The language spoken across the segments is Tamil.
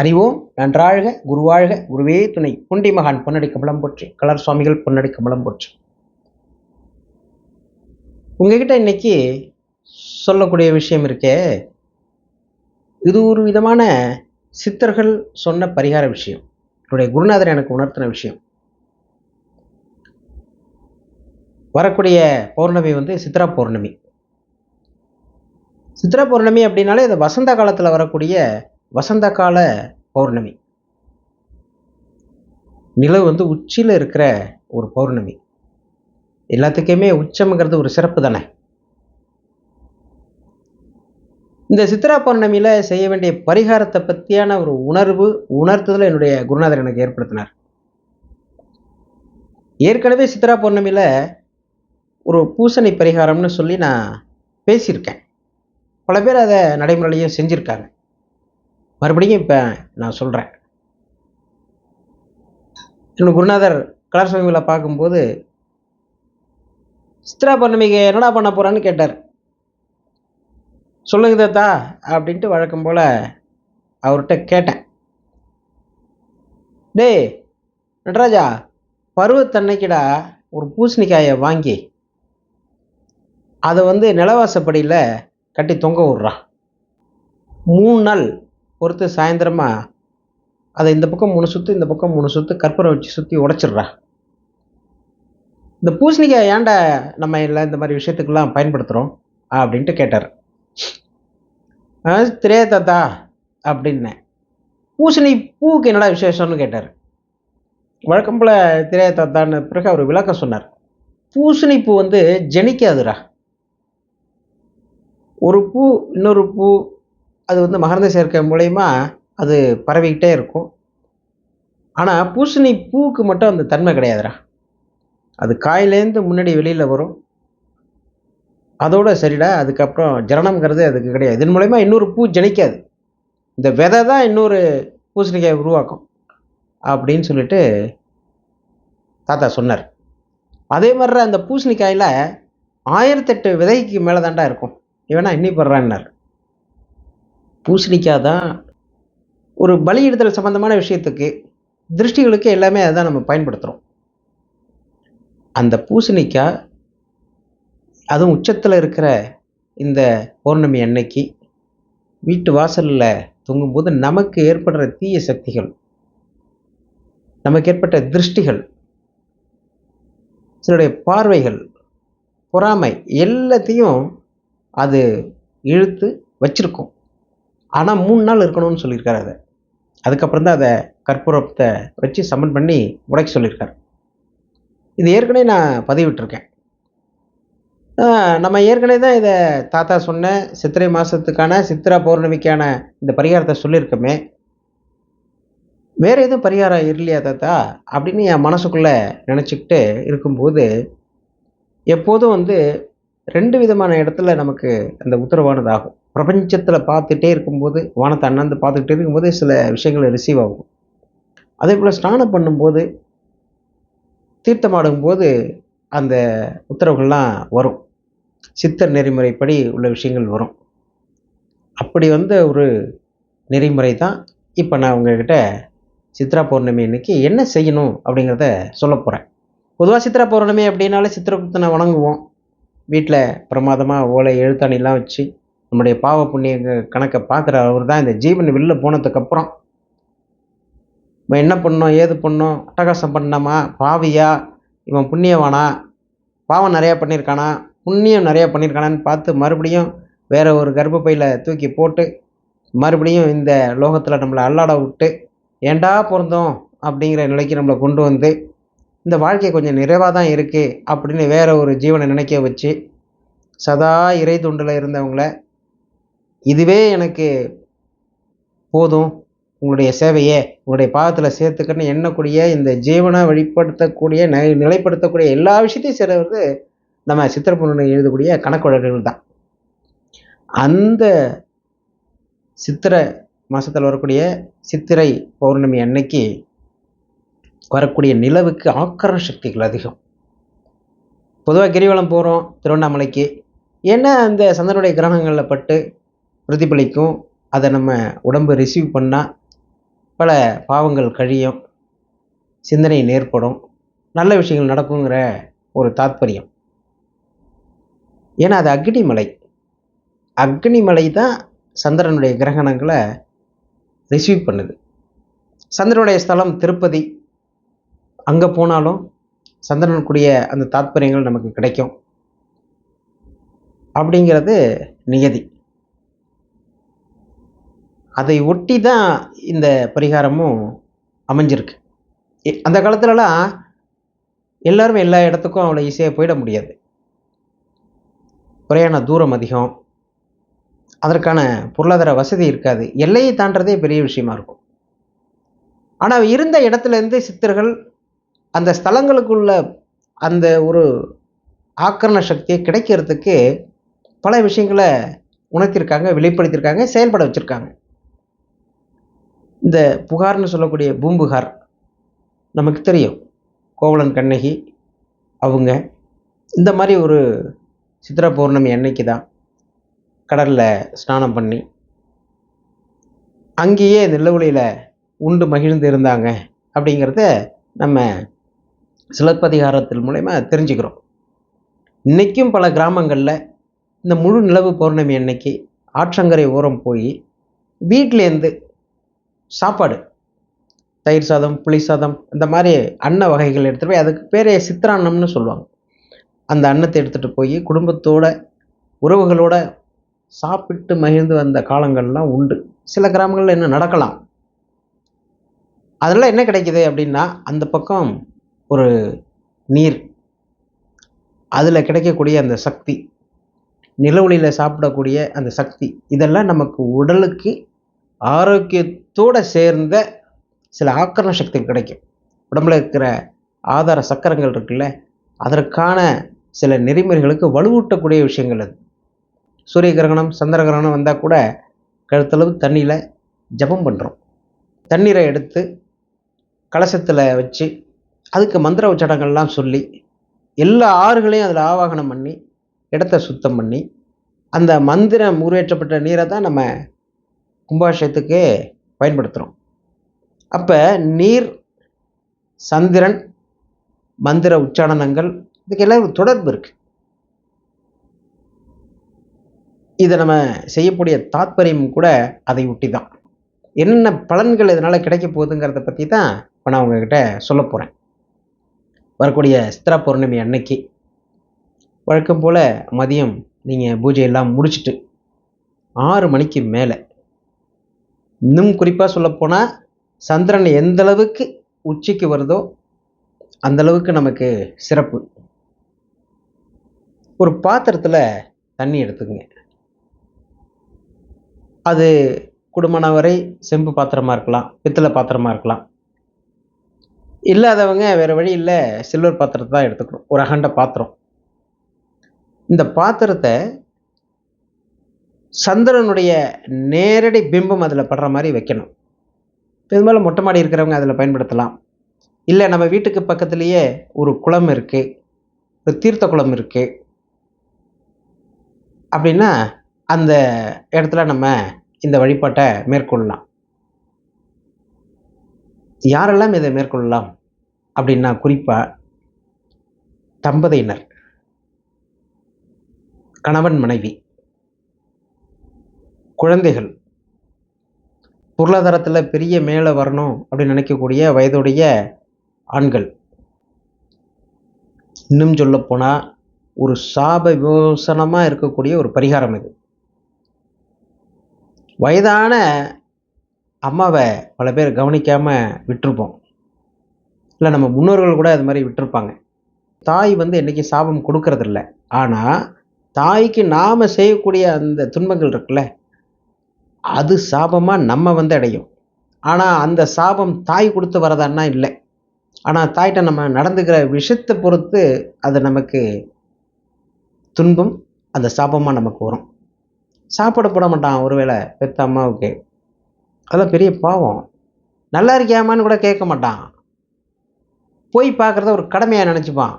அறிவோம் நன்றாழ்க குருவாழ்க குருவே துணை. புண்டி மகான் பொன்னடி கமலம் போற்றி கலர் சுவாமிகள் பொன்னடி கமலம் போற்றி. உங்ககிட்ட இன்னைக்கு சொல்லக்கூடிய விஷயம் இருக்கே இது ஒரு விதமான சித்தர்கள் சொன்ன பரிகார விஷயம். என்னுடைய குருநாதர் எனக்கு உணர்த்தின விஷயம். வரக்கூடிய பௌர்ணமி வந்து சித்ரா பௌர்ணமி. சித்ரா பௌர்ணமி அப்படின்னாலே இது வசந்த காலத்தில் வரக்கூடிய வசந்த கால பௌர்ணமி. நிலவு வந்து உச்சியில் இருக்கிற ஒரு பௌர்ணமி. எல்லாத்துக்குமே உச்சம்ங்கிறது ஒரு சிறப்பு தானே? இந்த சித்ரா பௌர்ணமியில் செய்ய வேண்டிய பரிகாரத்தை பற்றியான ஒரு உணர்வு உணர்த்துதல் என்னுடைய குருநாதர் எனக்கு ஏற்படுத்தினார். ஏற்கனவே சித்ரா பௌர்ணமியில் ஒரு பூசணி பரிகாரம்னு சொல்லி நான் பேசியிருக்கேன். பல பேர் அதை நடைமுறையிலையும் செஞ்சுருக்காங்க. மறுபடியும் இப்போ நான் சொல்கிறேன் இன்னும் குருநாதர் கலர் சுவாமிகளை பார்க்கும்போது சித்ரா பௌர்ணமிக்கு என்னடா பண்ண போகிறான்னு கேட்டார். சொல்லுங்க தாத்தா அப்படின்ட்டு வழக்கம் போல் அவர்கிட்ட கேட்டேன். டேய் நடராஜா பருவத்தன்னைக்கிடா ஒரு பூசணிக்காயை வாங்கி அதை வந்து நிலவாசப்படியில் கட்டி தொங்க விட்றான் மூணு நாள் பொறுத்து சாயந்தரமா அதை இந்த பக்கம் மூணு சுற்று இந்த பக்கம் மூணு சுற்று கற்பூரம் வச்சு சுற்றி உடச்சிட்றா. இந்த பூசணிக்காய் ஏன்டா நம்ம இல்லை இந்த மாதிரி விஷயத்துக்கெல்லாம் பயன்படுத்துகிறோம் அப்படின்ட்டு கேட்டார். திரே தாத்தா அப்படின்னேன். பூசணி பூவுக்கு என்னடா விசேஷம்னு கேட்டார். வழக்கம் போல் தெரியாது தாத்தான்னு பிறகு அவர் விளக்கம் சொன்னார். பூசணி பூ வந்து ஜெனிக்காதுடா. ஒரு பூ இன்னொரு பூ அது வந்து மகரந்த சேர்க்கை மூலயமா அது பரவிக்கிட்டே இருக்கும். ஆனால் பூசணி பூவுக்கு மட்டும் அந்த தன்மை கிடையாதுடா. அது காயிலேருந்து முன்னாடி வெளியில் வரும். அதோட சரிடா அதுக்கப்புறம் ஜனனம்ங்கிறது அதுக்கு கிடையாது. இதன் மூலயமா இன்னொரு பூ ஜனிக்காது. இந்த விதை தான் இன்னொரு பூசணிக்காயை உருவாக்கும் அப்படின்னு சொல்லிட்டு தாத்தா சொன்னார். அதே மாதிரி அந்த பூசணிக்காயில் ஆயிரத்தெட்டு விதைக்கு மேலே தாண்டா இருக்கும். இவனா இன்னி படுறான்னார் பூசணிக்காய் தான் ஒரு பலியிடுதல் சம்பந்தமான விஷயத்துக்கு திருஷ்டிகளுக்கு எல்லாமே அதான் நம்ம பயன்படுத்துகிறோம் அந்த பூசணிக்காய் அதுவும் உச்சத்தில் இருக்கிற இந்த பௌர்ணமி அன்னைக்கு வீட்டு வாசலில் தொங்கும்போது நமக்கு ஏற்படுற தீய சக்திகள் நமக்கு ஏற்பட்ட திருஷ்டிகள் சிலருடைய பார்வைகள் பொறாமை எல்லாத்தையும் அது இழுத்து வச்சிருக்கும். ஆனால் மூணு நாள் இருக்கணும்னு சொல்லியிருக்காரு அதை. அதுக்கப்புறம் தான் அதை கற்பூரத்தை வச்சு சமன் பண்ணி உடைக்க சொல்லியிருக்காரு. இது ஏற்கனவே நான் பதிவிட்டிருக்கேன். நம்ம ஏற்கனவே தான் இதை தாத்தா சொன்ன சித்திரை மாதத்துக்கான சித்திரா பௌர்ணமிக்கான இந்த பரிகாரத்தை சொல்லியிருக்கோமே. வேறு எதுவும் பரிகாரம் இல்லையா தாத்தா? அப்படின்னு என் மனசுக்குள்ளே நினச்சிக்கிட்டு இருக்கும்போது எப்போதும் வந்து ரெண்டு விதமான இடத்துல நமக்கு அந்த உத்தரவானது ஆகும் பிரபஞ்சத்தில் பார்த்துட்டே இருக்கும்போது வானத்தை அண்ணாந்து பார்த்துக்கிட்டே இருக்கும்போது சில விஷயங்கள் ரிசீவ் ஆகும். அதே போல் ஸ்நானம் பண்ணும்போது தீர்த்தமாடும்போது அந்த உத்தரவுகள்லாம் வரும். சித்தர் நெறிமுறைப்படி உள்ள விஷயங்கள் வரும். அப்படி வந்த ஒரு நெறிமுறை தான் இப்போ நான் உங்ககிட்ட சித்ரா பௌர்ணமி இன்னைக்கு என்ன செய்யணும் அப்படிங்கிறத சொல்ல போகிறேன் பொதுவாக சித்ரா பௌர்ணமி அப்படின்னாலே சித்திரகுப்தனை வணங்குவோம். வீட்டில் பிரமாதமாக ஓலை எழுத்தாணிலாம் வச்சு நம்முடைய பாவ புண்ணிய கணக்கை பார்க்குற அவர் தான் இந்த ஜீவன் வெளில போனதுக்கப்புறம் இவன் என்ன பண்ணோம்? ஏது பண்ணோம்? அட்டகாசம் பண்ணாமா? பாவியா? இவன் புண்ணியவானா? பாவம் நிறையா பண்ணியிருக்கானா புண்ணியம் நிறையா பண்ணியிருக்கானான்னு பார்த்து மறுபடியும் வேறு ஒரு கர்ப்பப்பையில் தூக்கி போட்டு மறுபடியும் இந்த லோகத்தில் நம்மளை அல்லாட விட்டு ஏன்டா பிறந்தோம்? அப்படிங்கிற நிலைக்கு நம்மளை கொண்டு வந்து இந்த வாழ்க்கை கொஞ்சம் நிறைவாக தான் இருக்குது அப்படின்னு வேற ஒரு ஜீவனை நினைக்க வச்சு சதா இறை தொண்டில் இருந்தவங்கள இதுவே எனக்கு போதும். உங்களுடைய சேவையே உங்களுடைய பாதத்தில் சேர்த்துக்கன்னு எண்ணக்கூடிய இந்த ஜீவனை வெளிப்படுத்தக்கூடிய நை நிலைப்படுத்தக்கூடிய எல்லா விஷயத்தையும் சேர்வது நம்ம சித்திரப்புணனை எழுதக்கூடிய கணக்கு தான். அந்த சித்திரை மாதத்தில் வரக்கூடிய சித்திரை பௌர்ணமி அன்னைக்கு வரக்கூடிய நிலவுக்கு ஆக்கர சக்திகள் அதிகம். பொதுவாக கிரிவலம் போகிறோம் திருவண்ணாமலைக்கு. ஏன்னா அந்த சந்திரனுடைய கிரகங்களில் பட்டு பிரதிபலிக்கும். அதை நம்ம உடம்பு ரிசீவ் பண்ணால் பல பாவங்கள் கழியும். சிந்தனை நேர்படும் நல்ல விஷயங்கள் நடக்குங்கிற ஒரு தாத்பரியம். ஏன்னா அது அக்னி மலை அக்னி மலை தான் சந்திரனுடைய கிரகணங்களை ரிசீவ் பண்ணுது. சந்திரனுடைய ஸ்தலம் திருப்பதி. அங்கே போனாலும் சந்திரனுக்குரிய அந்த தாத்பரியங்கள் நமக்கு கிடைக்கும். அப்படிங்கிறது நியதி. அதை ஒட்டி தான் இந்த பரிகாரமும் அமைஞ்சிருக்கு. அந்த காலத்துலலாம் எல்லோருமே எல்லா இடத்துக்கும் அவ்வளோ ஈஸியாக போயிட முடியாது. பிரயாண தூரம் அதிகம். அதற்கான பொருளாதார வசதி இருக்காது. எல்லையை தாண்டதே பெரிய விஷயமா இருக்கும். ஆனால் இருந்த இடத்துலேருந்து சித்தர்கள் அந்த ஸ்தலங்களுக்குள்ள அந்த ஒரு ஆக்கரண சக்தியை கிடைக்கிறதுக்கு பல விஷயங்களை உணர்த்தியிருக்காங்க வெளிப்படுத்தியிருக்காங்க செயல்பட வச்சுருக்காங்க. இந்த புகார்னு சொல்லக்கூடிய பூம்புகார் நமக்கு தெரியும். கோவலன் கண்ணகி அவங்க. இந்த மாதிரி ஒரு சித்திரை பௌர்ணமி அன்னைக்கு தான் கடலில் ஸ்நானம் பண்ணி அங்கேயே நிலவுளியில் உண்டு மகிழ்ந்து இருந்தாங்க அப்படிங்கிறத நம்ம சிலப்பதிகாரத்தின் மூலயமா தெரிஞ்சுக்கிறோம். இன்றைக்கும் பல கிராமங்களில் இந்த முழு நிலவு பௌர்ணமி அன்னைக்கு ஆற்றங்கரை ஓரம் போய் வீட்டிலேருந்து சாப்பாடு. தயிர் சாதம் புளி சாதம் இந்த மாதிரி அன்ன வகைகள் எடுத்துகிட்டு போய் அதுக்கு பேரே சித்திரான்னம்னு சொல்லுவாங்க. அந்த அன்னத்தை எடுத்துகிட்டு போய் குடும்பத்தோட உறவுகளோட சாப்பிட்டு மகிழ்ந்து வந்த காலங்கள்லாம் உண்டு. சில கிராமங்களில் இன்னும் நடக்கலாம். அதெல்லாம் என்ன கிடைக்குது அப்படின்னா அந்த பக்கம் ஒரு நீர் அதில் கிடைக்கக்கூடிய அந்த சக்தி நிலவுளியில் சாப்பிடக்கூடிய அந்த சக்தி இதெல்லாம் நமக்கு உடலுக்கு ஆரோக்கியத்தோடு சேர்ந்த சில ஆக்கரண சக்தி கிடைக்கும். உடம்புல இருக்கிற ஆதார சக்கரங்கள் இருக்குல்ல அதற்கான சில நெறிமுறைகளுக்கு வலுவூட்டக்கூடிய விஷயங்கள் அது. சூரிய கிரகணம் சந்திர கிரகணம் வந்தால் கூட கழுத்தளவு தண்ணியில் ஜெபம் பண்ணுறோம் தண்ணீரை எடுத்து கலசத்தில் வச்சு அதுக்கு மந்திர உச்சடங்கள்லாம் சொல்லி எல்லா ஆறுகளையும் அதில் ஆவாகனம் பண்ணி இடத்த சுத்தம் பண்ணி அந்த மந்திரம் உருவேற்றப்பட்ட நீரை தான் நம்ம கும்பாபிஷேகத்துக்கு பயன்படுத்துகிறோம் அப்போ நீர் சந்திரன் மந்திர உச்சாரணங்கள் இதுக்கு எல்லாம் ஒரு தொடர்பு இருக்குது இதை நம்ம செய்யக்கூடிய தாத்பரியம் கூட அதை ஒட்டி தான் என்னென்ன பலன்கள் இதனால் கிடைக்க போகுதுங்கிறத பற்றி தான் இப்போ நான் உங்ககிட்ட சொல்ல போகிறேன் வரக்கூடிய சித்திரா பௌர்ணமி அன்னைக்கு வழக்கம் போல் மதியம் நீங்கள் பூஜையெல்லாம் முடிச்சுட்டு ஆறு மணிக்கு மேலே இன்னும் குறிப்பாக சொல்லப்போனால் சந்திரன் எந்த அளவுக்கு உச்சிக்கு வருதோ அந்தளவுக்கு நமக்கு சிறப்பு. ஒரு பாத்திரத்தில் தண்ணி எடுத்துக்கங்க. அது குடும்பன வரை செம்பு பாத்திரமாக இருக்கலாம் பித்தளை பாத்திரமாக இருக்கலாம். இல்லாதவங்க வேறு வழி இல்லை சில்வர் பாத்திரத்தை தான் எடுத்துக்கணும். ஒரு அகண்ட பாத்திரம். இந்த பாத்திரத்தை சந்திரனுடைய நேரடி பிம்பம் அதில் படுற மாதிரி வைக்கணும். பெரும்பாலும் மொட்டை மாடி இருக்கிறவங்க அதில் பயன்படுத்தலாம். இல்லை நம்ம வீட்டுக்கு பக்கத்துலேயே ஒரு குளம் இருக்குது ஒரு தீர்த்த குளம் இருக்குது அப்படின்னா அந்த இடத்துல நம்ம இந்த வழிபாட்டை மேற்கொள்ளலாம். யாரெல்லாம் இதை மேற்கொள்ளலாம்? அப்படின்னா குறிப்பாக தம்பதியினர். கணவன் மனைவி. குழந்தைகள். பொருளாதாரத்தில் பெரிய மேலே வரணும் அப்படின்னு நினைக்கக்கூடிய வயதுடைய ஆண்கள். இன்னும் சொல்லப்போனால் ஒரு சாப விமோசனமாக இருக்கக்கூடிய ஒரு பரிகாரம் இது. வயதான அம்மாவை பல பேர் கவனிக்காமல் விட்டுருப்போம். இல்லை நம்ம முன்னோர்கள் கூட அது மாதிரி விட்டுருப்பாங்க. தாய் வந்து என்றைக்கு சாபம் கொடுக்கறதில்ல. ஆனால் தாய்க்கு நாம் செய்யக்கூடிய அந்த துன்பங்கள் இருக்குல்ல அது சாபமாக நம்ம வந்து அடையும். ஆனால் அந்த சாபம் தாய் கொடுத்து வரதான்னா இல்லை. ஆனால் தாய்கிட்ட நம்ம நடந்துக்கிற விஷயத்தை பொறுத்து அது நமக்கு துன்பம் அந்த சாபமாக நமக்கு வரும். சாப்பாடு போட மாட்டான். ஒருவேளை பெத்த அம்மாவுக்கு. அதெல்லாம் பெரிய பாவம். நல்லா இருக்கியாமான்னு கூட கேட்க மாட்டான். போய் பார்க்குறத ஒரு கடமையாக நினச்சிப்பான்.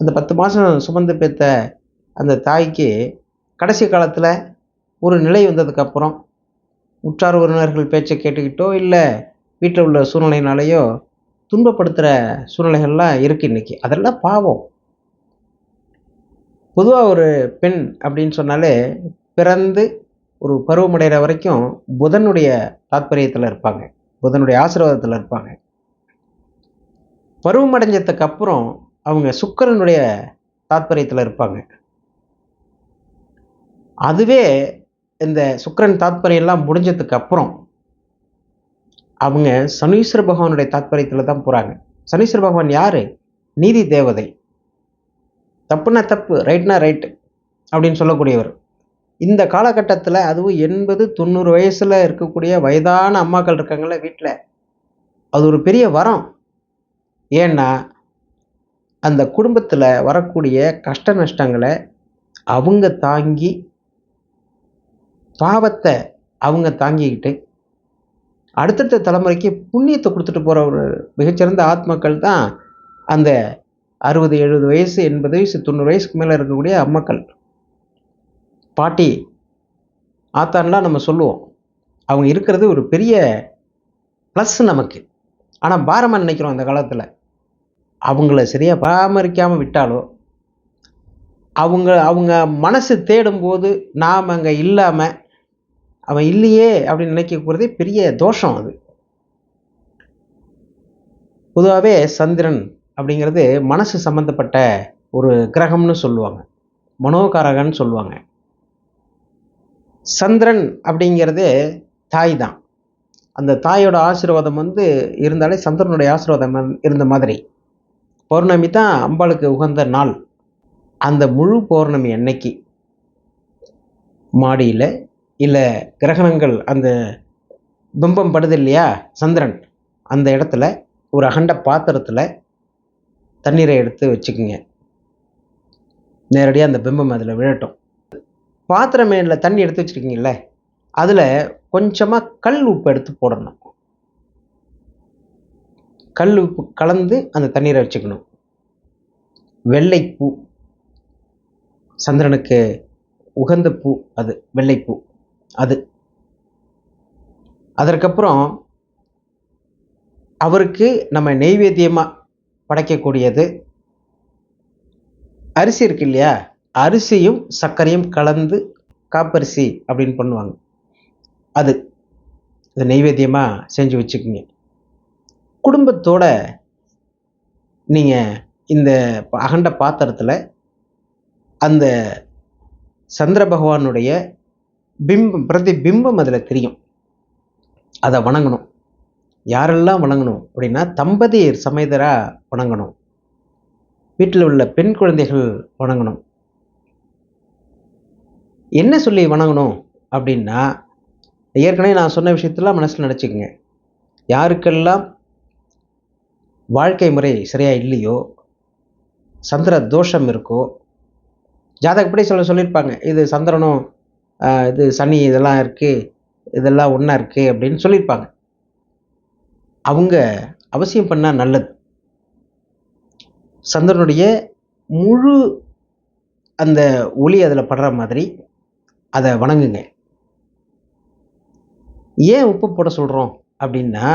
அந்த பத்து மாதம் சுமந்து பெற்ற அந்த தாய்க்கு கடைசி காலத்தில் ஒரு நிலை வந்ததுக்கப்புறம் உற்றார் உறவினர்கள் பேச்சை கேட்டுக்கிட்டோ இல்லை வீட்டில் உள்ள சூழ்நிலையினாலேயோ துன்பப்படுத்துகிற சூழ்நிலைகள்லாம் இருக்குது இன்றைக்கி அதெல்லாம் பாவம். பொதுவாக ஒரு பெண் அப்படின்னு சொன்னாலே பிறந்து ஒரு பருவமடைகிற வரைக்கும் புதனுடைய தாத்பரியத்தில் இருப்பாங்க. புதனுடைய ஆசீர்வாதத்தில் இருப்பாங்க. பருவமடைஞ்சதுக்கு அப்புறம் அவங்க சுக்கரனுடைய தாத்பரியத்தில் இருப்பாங்க. அதுவே இந்த சுக்கரன் தாத்பரியெல்லாம் முடிஞ்சதுக்கு அப்புறம் அவங்க சனீஸ்வர பகவானுடைய தாத்பரியத்தில் தான் போகிறாங்க சனீஸ்வர பகவான் யார்? நீதி தேவதை. தப்புனா தப்பு ரைட்னா ரைட்டு அப்படின்னு சொல்லக்கூடியவர். இந்த காலகட்டத்தில் அதுவும் எண்பது தொண்ணூறு வயசில் இருக்கக்கூடிய வயதான அம்மாக்கள் இருக்காங்கள வீட்டில் அது ஒரு பெரிய வரம். ஏன்னா அந்த குடும்பத்தில் வரக்கூடிய கஷ்ட நஷ்டங்களை அவங்க தாங்கி பாவத்தை அவங்க தாங்கிக்கிட்டு அடுத்தடுத்த தலைமுறைக்கு புண்ணியத்தை கொடுத்துட்டு போகிற ஒரு மிகச்சிறந்த ஆத்மக்கள் தான் அந்த அறுபது எழுபது வயசு எண்பது வயசு தொண்ணூறு வயசுக்கு மேலே இருக்கக்கூடிய அம்மக்கள். பாட்டி ஆத்தான்லாம் நம்ம சொல்லுவோம். அவங்க இருக்கிறது ஒரு பெரிய ப்ளஸ் நமக்கு. ஆனால் பாரமாக நினைக்கிறோம் அந்த காலத்தில். அவங்கள சரியாக பராமரிக்காமல் விட்டாலோ அவங்க அவங்க மனசு தேடும்போது நாம் அங்கே இல்லாமல் அவன் இல்லையே அப்படின்னு நினைக்கக்கூடியதே பெரிய தோஷம் அது. பொதுவாகவே சந்திரன் அப்படிங்கிறது மனசு சம்மந்தப்பட்ட ஒரு கிரகம்னு சொல்லுவாங்க. மனோகாரகன்னு சொல்லுவாங்க. சந்திரன் அப்படிங்கிறது தாய் தான். அந்த தாயோட ஆசீர்வாதம் வந்து இருந்தாலே சந்திரனுடைய ஆசீர்வாதம் இருந்த மாதிரி. பௌர்ணமி தான் அம்பாளுக்கு உகந்த நாள். அந்த முழு பௌர்ணமி அன்னைக்கு. மாடியில் இல்லை கிரகணங்கள் அந்த பிம்பம் படுது இல்லையா சந்திரன். அந்த இடத்துல ஒரு அகண்ட பாத்திரத்தில் தண்ணீரை எடுத்து வச்சுக்குங்க. நேரடியாக அந்த பிம்பம் அதில் விழட்டும். பாத்திரம் மேல தண்ணி எடுத்து வச்சுருக்கீங்கல்ல அதில் கொஞ்சமாக கல் உப்பு எடுத்து போடணும். கல் உப்பு கலந்து அந்த தண்ணீரை வச்சுக்கணும். வெள்ளைப்பூ. சந்திரனுக்கு உகந்த பூ அது வெள்ளைப்பூ. அது. அதற்கப்புறம் அவருக்கு நம்ம நெய்வேத்தியமாக படைக்கக்கூடியது அரிசி இருக்கு இல்லையா? அரிசியும் சர்க்கரையும் கலந்து காப்பரிசி அப்படின்னு பண்ணுவாங்க. அது இது நெய்வேத்தியமாக செஞ்சு வச்சுக்கோங்க. குடும்பத்தோட நீங்கள் இந்த அகண்ட பாத்திரத்தில் அந்த சந்திர பகவானுடைய பிம்பம் பிரதி பிம்பம் அதில் தெரியும். அதை வணங்கணும். யாரெல்லாம் வணங்கணும் அப்படின்னா தம்பதியர் சமேதராக வணங்கணும். வீட்டில் உள்ள பெண் குழந்தைகள் வணங்கணும். என்ன சொல்லி வணங்கணும் அப்படின்னா ஏற்கனவே நான் சொன்ன விஷயத்தெல்லாம் மனசில் நினச்சிக்கோங்க. யாருக்கெல்லாம் வாழ்க்கை முறை சரியாக இல்லையோ சந்திர தோஷம் இருக்கோ ஜாதகப்படி சொல்ல சொல்லியிருப்பாங்க இது சந்திரனும் இது சனி இதெல்லாம் இருக்குது இதெல்லாம் ஒன்றா இருக்குது அப்படின்னு சொல்லியிருப்பாங்க. அவங்க அவசியம் பண்ணால் நல்லது. சந்திரனுடைய முழு அந்த ஒளி அதில் படுற மாதிரி அதை வணங்குங்க. ஏன் உப்பு போட சொல்கிறோம் அப்படின்னா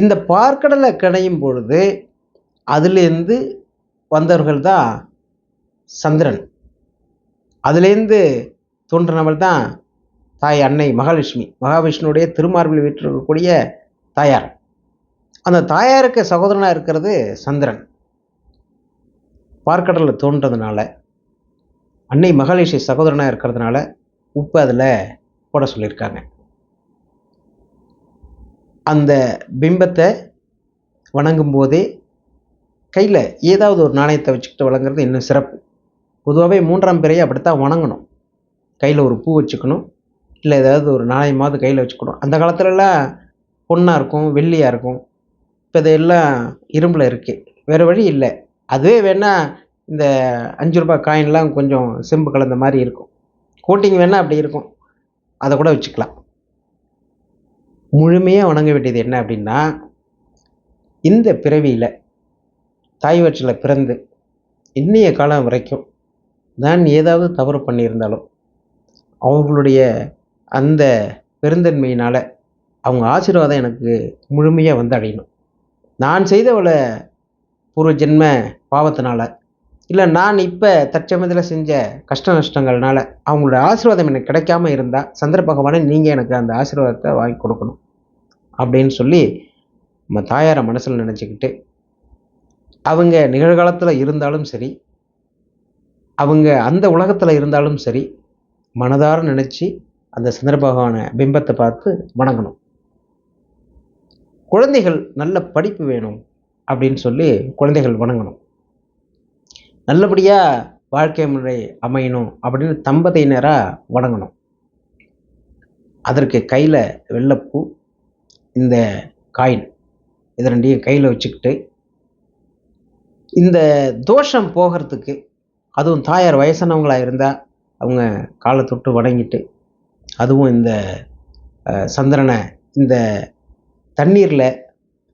இந்த பார்க்கடலை கடையும் பொழுது அதுலேருந்து வந்தவர்கள் தான் சந்திரன். அதுலேருந்து தோன்றினவள் தான் தாய் அன்னை மகாலட்சுமி. மகாவிஷ்ணுடைய திருமார்பில் வீற்றிருக்கக்கூடிய தாயார். அந்த தாயாருக்கு சகோதரனாக இருக்கிறது சந்திரன். பார்க்கடலில் தோன்றதுனால அன்னை மகாலட்சுமி சகோதரனாக இருக்கிறதுனால உப்பு அதில் போட சொல்லியிருக்காங்க. அந்த பிம்பத்தை வணங்கும் போதே கையில் ஏதாவது ஒரு நாணயத்தை வச்சுக்கிட்டு வழங்குறது இன்னும் சிறப்பு. பொதுவாகவே மூன்றாம் பிறையை அப்படித்தான் வணங்கணும். கையில் ஒரு பூ வச்சுக்கணும். இல்லை ஏதாவது ஒரு நாணயமாவது கையில் வச்சுக்கணும். அந்த காலத்துலலாம் பொண்ணாக இருக்கும் வெள்ளியாக இருக்கும். இப்போ இதெல்லாம் இரும்பில் இருக்குது வேறு வழி இல்லை. அதுவே வேணால் இந்த அஞ்சு ரூபாய் காயின்லாம் கொஞ்சம் செம்பு கலந்த மாதிரி இருக்கும். கோட்டிங் வேணால் அப்படி இருக்கும். அதை கூட வச்சுக்கலாம். முழுமையாக வணங்க வேண்டியது என்ன அப்படின்னா இந்த பிறவியில் தாய் வற்றில் பிறந்து இன்றைய காலம் வரைக்கும் நான் ஏதாவது தவறு பண்ணியிருந்தாலும் அவர்களுடைய அந்த பெருந்தன்மையினால் அவங்க ஆசீர்வாதம் எனக்கு முழுமையாக வந்து அடையணும். நான் செய்தவள பூர்வ ஜென்ம பாவத்தினால இல்லை நான் இப்போ தற்சமயத்தில் செஞ்ச கஷ்ட நஷ்டங்கள்னால அவங்களோட ஆசீர்வாதம் எனக்கு கிடைக்காம இருந்தால் சந்திர பகவானே நீங்கள் எனக்கு அந்த ஆசீர்வாதத்தை வாங்கி கொடுக்கணும். அப்படின்னு சொல்லி நம்ம தாயாரை மனசில் நினச்சிக்கிட்டு அவங்க நிகழ்காலத்தில் இருந்தாலும் சரி அவங்க அந்த உலகத்தில் இருந்தாலும் சரி மனதார நினச்சி அந்த சந்திர பகவானை பிம்பத்தை பார்த்து வணங்கணும். குழந்தைகள் நல்ல படிப்பு வேணும் அப்படின்னு சொல்லி குழந்தைகள் வணங்கணும். நல்லபடியாக வாழ்க்கை முறை அமையணும் அப்படின்னு தம்பதியினராக வணங்கணும். அதற்கு கையில் வெள்ளைப்பூ இந்த காயின் இது ரெண்டையும் கையில் வச்சுக்கிட்டு இந்த தோஷம் போகிறதுக்கு அதுவும் தாயார் வயசானவங்களாக இருந்தால் அவங்க காலை தொட்டு வணங்கிட்டு அதுவும் இந்த சந்திரனை இந்த தண்ணீரில்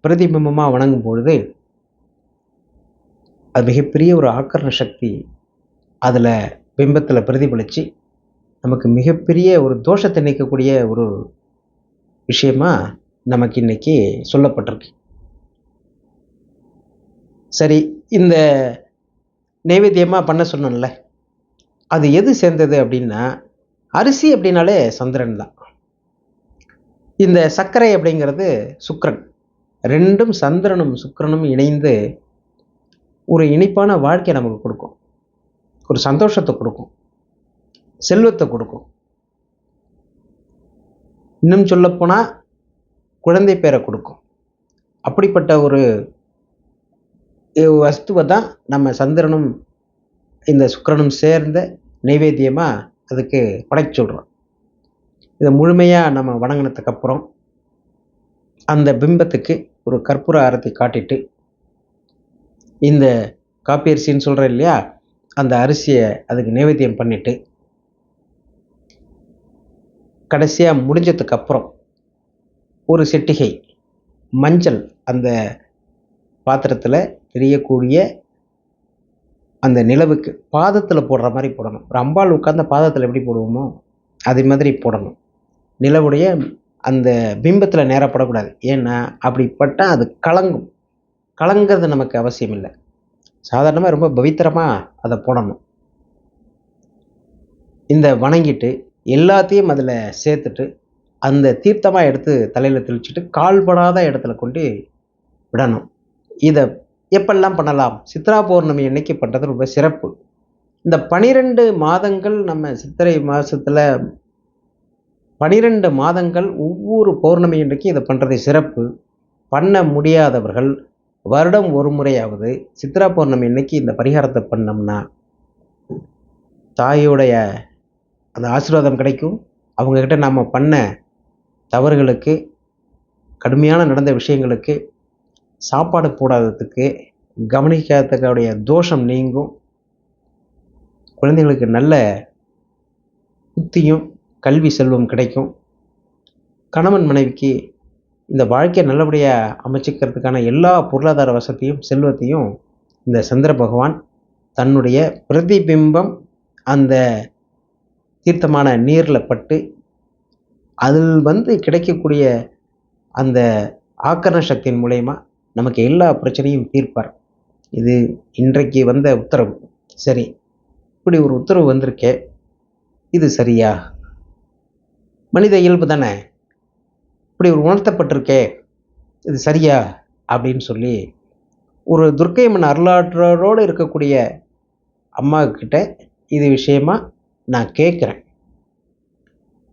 பிரதிபிம்பமாக வணங்கும் பொழுது அது மிகப்பெரிய ஒரு ஆக்கர்ண சக்தி அதில் பிம்பத்தில் பிரதிபலித்து நமக்கு மிகப்பெரிய ஒரு தோஷத்தை நீக்கக்கூடிய ஒரு விஷயமா நமக்கு இன்னைக்கு சொல்லப்பட்டிருக்கு. சரி இந்த நைவேத்தியமாக பண்ண சொன்னோம்ல அது எது சேர்ந்தது அப்படின்னா அரிசி அப்படின்னாலே சந்திரன் தான். இந்த சர்க்கரை அப்படிங்கிறது சுக்கிரன். ரெண்டும் சந்திரனும் சுக்கிரனும் இணைந்து ஒரு இனிப்பான வாழ்க்கை நமக்கு கொடுக்கும். ஒரு சந்தோஷத்தை கொடுக்கும். செல்வத்தை கொடுக்கும். இன்னும் சொல்லப்போனால் குழந்தை பேரை கொடுக்கும். அப்படிப்பட்ட ஒரு வஸ்துவை தான் நம்ம சந்திரனும் இந்த சுக்கிரனும் சேர்ந்த நைவேத்தியமாக அதுக்கு படைக்க சொல்கிறோம் இதை முழுமையாக நம்ம வணங்கினதுக்கப்புறம் அந்த பிம்பத்துக்கு ஒரு கற்பூர அரத்தை காட்டிட்டு இந்த காப்பி அரிசின்னு சொல்கிறேன் இல்லையா? அந்த அரிசியை அதுக்கு நைவேத்தியம் பண்ணிவிட்டு கடைசியாக முடிஞ்சதுக்கப்புறம் ஒரு செட்டிகை மஞ்சள் அந்த பாத்திரத்தில் தெரியக்கூடிய அந்த நிலவுக்கு பாதத்தில் போடுற மாதிரி போடணும். ஒரு அம்பாள் உட்கார்ந்த பாதத்தில் எப்படி போடுவோமோ அதே மாதிரி போடணும். நிலவுடைய அந்த பிம்பத்தில் நேரப்படக்கூடாது ஏன்னா அப்படிப்பட்டால் அது கலங்கும். கலங்கிறது நமக்கு அவசியம் இல்லை. சாதாரணமாக ரொம்ப பவித்திரமாக அதை போடணும். இந்த வணங்கிட்டு எல்லாத்தையும் அதில் சேர்த்துட்டு அந்த தீர்த்தமாக எடுத்து தலையில் தெளிச்சுட்டு கால்படாத இடத்துல கொண்டு விடணும். இதை எப்பெல்லாம் பண்ணலாம்? சித்ரா பௌர்ணமி அன்னைக்கு பண்ணுறது ரொம்ப சிறப்பு. இந்த பனிரெண்டு மாதங்கள் நம்ம சித்திரை மாதத்தில் பனிரெண்டு மாதங்கள் ஒவ்வொரு பௌர்ணமி அன்றைக்கு இதை பண்ணுறது சிறப்பு. பண்ண முடியாதவர்கள் வருடம் ஒரு முறையாவது சித்ரா பௌர்ணமி அன்னைக்கு இந்த பரிகாரத்தை பண்ணோம்னா தாயோடைய அந்த ஆசீர்வாதம் கிடைக்கும். அவங்கக்கிட்ட நாம் பண்ண தவறுகளுக்கு கடுமையான நடந்த விஷயங்களுக்கு சாப்பாடு போடாததுக்கு கவனிக்காததுடைய தோஷம் நீங்கும். குழந்தைங்களுக்கு நல்ல புத்தியும் கல்வி செல்வம் கிடைக்கும். கணவன் மனைவிக்கு இந்த வாழ்க்கையை நல்லபடியாக அமைச்சிக்கிறதுக்கான எல்லா பொருளாதார வசதியும் செல்வத்தையும் இந்த சந்திர பகவான் தன்னுடைய பிரதிபிம்பம் அந்த தீர்த்தமான நீரில் பட்டு அதில் வந்து கிடைக்கக்கூடிய அந்த ஆக்கரண சக்தியின் மூலயமா நமக்கு எல்லா பிரச்சனையும் தீர்ப்பார். இது இன்றைக்கு வந்த உத்தரவு. சரி இப்படி ஒரு உத்தரவு வந்திருக்கே இது சரியா? மனித இயல்பு தானே? இப்படி ஒரு உணர்த்தப்பட்டிருக்கே இது சரியா? அப்படின்னு சொல்லி ஒரு துர்க்கையம்மன் அருளாற்றரோடு இருக்கக்கூடிய அம்மாக்கிட்ட இது விஷயமா நான் கேட்குறேன்.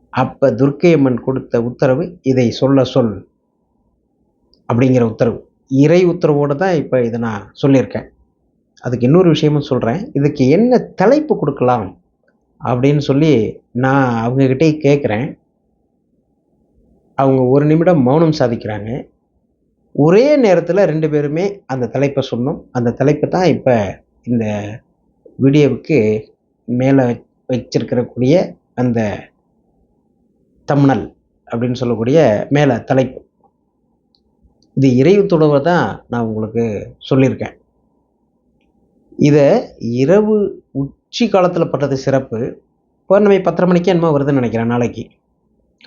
அப்போ துர்க்கையம்மன் கொடுத்த உத்தரவு இதை சொல்ல சொல் அப்படிங்கிற உத்தரவு. இறை உத்தரவோடு தான் இப்போ இதை நான் சொல்லியிருக்கேன். அதுக்கு இன்னொரு விஷயமும் சொல்கிறேன் இதுக்கு என்ன தலைப்பு கொடுக்கலாம் அப்படின்னு சொல்லி நான் அவங்கக்கிட்டே கேட்குறேன். அவங்க ஒரு நிமிடம் மௌனம் சாதிக்கிறாங்க. ஒரே நேரத்தில் ரெண்டு பேருமே அந்த தலைப்பை சொன்னோம் அந்த தலைப்பு தான் இப்போ இந்த வீடியோவுக்கு மேலே வச்சிருக்கிறக்கூடிய அந்த தம்னல் அப்படின்னு சொல்லக்கூடிய மேலே தலைப்பு. இது இறைவுத்துடவை தான் நான் உங்களுக்கு சொல்லியிருக்கேன். இதை இரவு உச்சி காலத்தில் பட்டது சிறப்பு. பௌர்ணமி பத்தரை மணிக்கு என்னமோ வருதுன்னு நினைக்கிறேன் நாளைக்கு.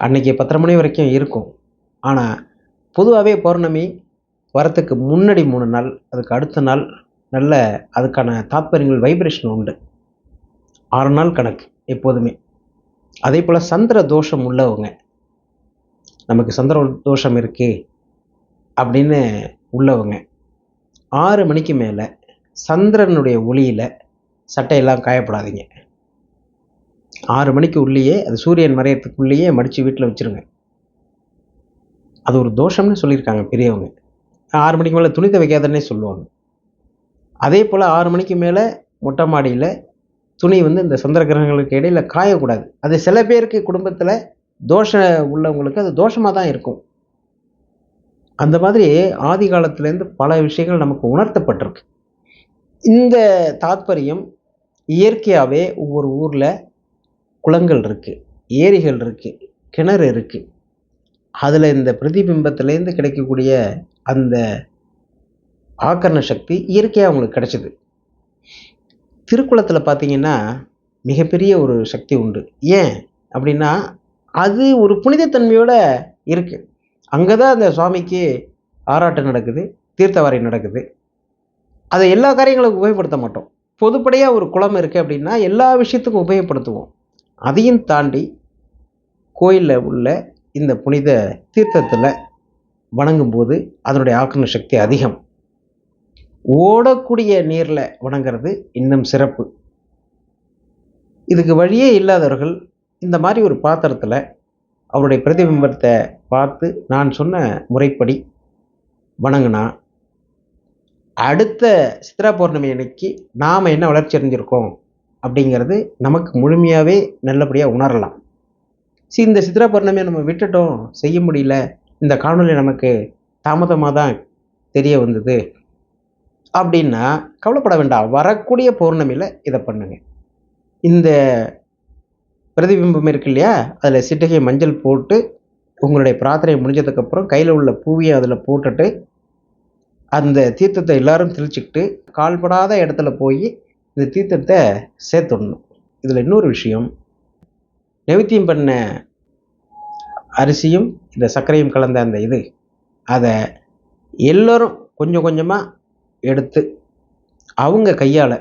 அன்னைக்கு பத்தரை மணி வரைக்கும் இருக்கும். ஆனால் பொதுவாகவே பௌர்ணமி வரத்துக்கு முன்னாடி மூணு நாள் அதுக்கு அடுத்த நாள் நல்ல அதுக்கான தாத்பரியங்கள் வைப்ரேஷன் உண்டு. ஆறு நாள் கணக்கு எப்போதுமே. அதே போல் சந்திர தோஷம் உள்ளவங்க. நமக்கு சந்திர தோஷம் இருக்குது அப்படின்னு உள்ளவங்க. ஆறு மணிக்கு மேலே சந்திரனுடைய ஒளியில் சட்டையெல்லாம் காயப்படாதீங்க. ஆறு மணிக்கு உள்ளேயே அது சூரியன் மறையறதுக்குள்ளேயே மடித்து வீட்டில் வச்சுருங்க. அது ஒரு தோஷம்னு சொல்லியிருக்காங்க பெரியவங்க. ஆறு மணிக்கு மேலே துணி துவைக்காதன்னே சொல்லுவாங்க. அதே போல் ஆறு மணிக்கு மேலே மொட்டை மாடியில் துணி வந்து இந்த சந்திர கிரகங்களுக்கு இடையில் காயக்கூடாது. அது சில பேருக்கு குடும்பத்தில் தோஷம் உள்ளவங்களுக்கு அது தோஷமாக தான் இருக்கும். அந்த மாதிரி ஆதி காலத்துலேருந்து பல விஷயங்கள் நமக்கு உணர்த்தப்பட்டிருக்கு. இந்த தாத்பரியம் இயற்கையாகவே ஒவ்வொரு ஊரில் குளங்கள் இருக்குது ஏரிகள் இருக்குது கிணறு இருக்குது அதில் இந்த பிரதிபிம்பத்திலேருந்து கிடைக்கக்கூடிய அந்த ஆக்கரண சக்தி இயற்கையாக அவங்களுக்கு கிடைச்சிது. திருக்குளத்தில் பார்த்தீங்கன்னா மிகப்பெரிய ஒரு சக்தி உண்டு. ஏன் அப்படின்னா அது ஒரு புனிதத்தன்மையோடு இருக்குது அங்கே தான் அந்த சுவாமிக்கு ஆராட்டம் நடக்குது தீர்த்தவாரி நடக்குது. அதை எல்லா காரியங்களுக்கும் உபயோகப்படுத்த மாட்டோம். பொதுப்படையாக ஒரு குளம் இருக்குது அப்படின்னா எல்லா விஷயத்துக்கும் உபயோகப்படுத்துவோம். அதையும் தாண்டி கோயிலில் உள்ள இந்த புனித தீர்த்தத்தில் வணங்கும்போது அதனுடைய ஆக்கண சக்தி அதிகம். ஓடக்கூடிய நீரில் வணங்குறது இன்னும் சிறப்பு. இதுக்கு வழியே இல்லாதவர்கள் இந்த மாதிரி ஒரு பாத்திரத்தில் அவருடைய பிரதிபிம்பத்தை பார்த்து நான் சொன்ன முறைப்படி வணங்கினா அடுத்த சித்ரா பௌர்ணமி அன்னைக்கு நாம் என்ன வளர்ச்சி அடைஞ்சிருக்கோம் அப்படிங்கிறது நமக்கு முழுமையாகவே நல்லபடியாக உணரலாம். சரி இந்த சித்ரா பௌர்ணமியை நம்ம விட்டுட்டோம் செய்ய முடியல இந்த காணொலி நமக்கு தாமதமாக தான் தெரிய வந்தது அப்படின்னா கவலைப்பட வேண்டாம். வரக்கூடிய பௌர்ணமியில் இதை பண்ணுங்க. இந்த பிரதிபிம்பம் இருக்கு இல்லையா? அதில் சிட்டகை மஞ்சள் போட்டு உங்களுடைய பிரார்த்தனை முடிஞ்சதுக்கப்புறம் கையில் உள்ள பூவையும் அதில் போட்டுட்டு அந்த தீர்த்தத்தை எல்லாரும் தெளிச்சுக்கிட்டு கால்படாத இடத்துல போய் இந்த தீர்த்தத்தை சேர்த்துடணும். இதில் இன்னொரு விஷயம் நைவேத்தியம் பண்ண அரிசியும் இந்த சர்க்கரையும் கலந்த அந்த இது அதை எல்லோரும் கொஞ்சம் கொஞ்சமாக எடுத்து அவங்க கையால்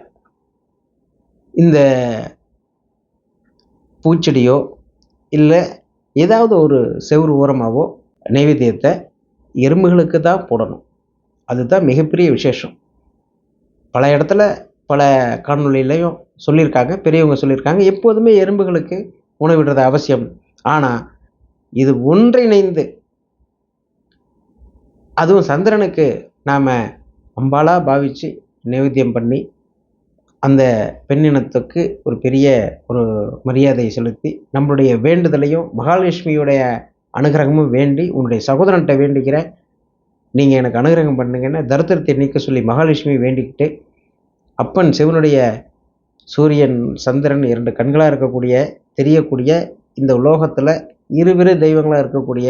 இந்த பூச்செடியோ இல்லை ஏதாவது ஒரு செவுரு ஓரமாகவோ நைவேத்தியத்தை எறும்புகளுக்கு தான் போடணும். அதுதான் மிகப்பெரிய விசேஷம். பல இடத்துல பல காணொலியிலையும் சொல்லியிருக்காங்க பெரியவங்க சொல்லியிருக்காங்க எப்போதுமே எறும்புகளுக்கு உணவிடுறது அவசியம். ஆனால் இது ஒன்றிணைந்து அதுவும் சந்திரனுக்கு நாம் அம்பாலாக பாவித்து நைவேத்தியம் பண்ணி அந்த பெண்ணினத்துக்கு ஒரு பெரிய ஒரு மரியாதையை செலுத்தி நம்மளுடைய வேண்டுதலையும் மகாலட்சுமியுடைய அனுகிரகமும் வேண்டி உன்னுடைய சகோதரன்கிட்ட வேண்டிக்கிறேன் நீங்கள் எனக்கு அனுகிரகம் பண்ணுங்கன்னு தரித்திரத்தை நீக்க சொல்லி மகாலட்சுமி வேண்டிக்கிட்டு அப்பன் சிவனுடைய சூரியன் சந்திரன் இரண்டு கண்களாக இருக்கக்கூடிய தெரியக்கூடிய இந்த உலோகத்தில் இருவிரு தெய்வங்களாக இருக்கக்கூடிய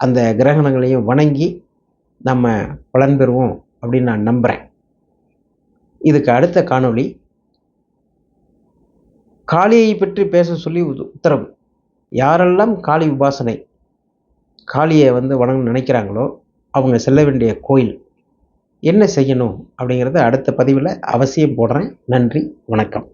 அந்த கிரகணங்களையும் வணங்கி நம்ம பலன் பெறுவோம் அப்படின்னு நான் நம்புகிறேன் இதுக்கு அடுத்த காணொளி. காளியை பற்றி பேச சொல்லி உத்- உத்தரவு. யாரெல்லாம் காளி உபாசனை காளியை வந்து வணங்க நினைக்கிறாங்களோ அவங்க செல்ல வேண்டிய கோயில் என்ன செய்யணும் அப்படிங்கிறத அடுத்த பதிவில் அவசியம் போடுறேன். நன்றி வணக்கம்.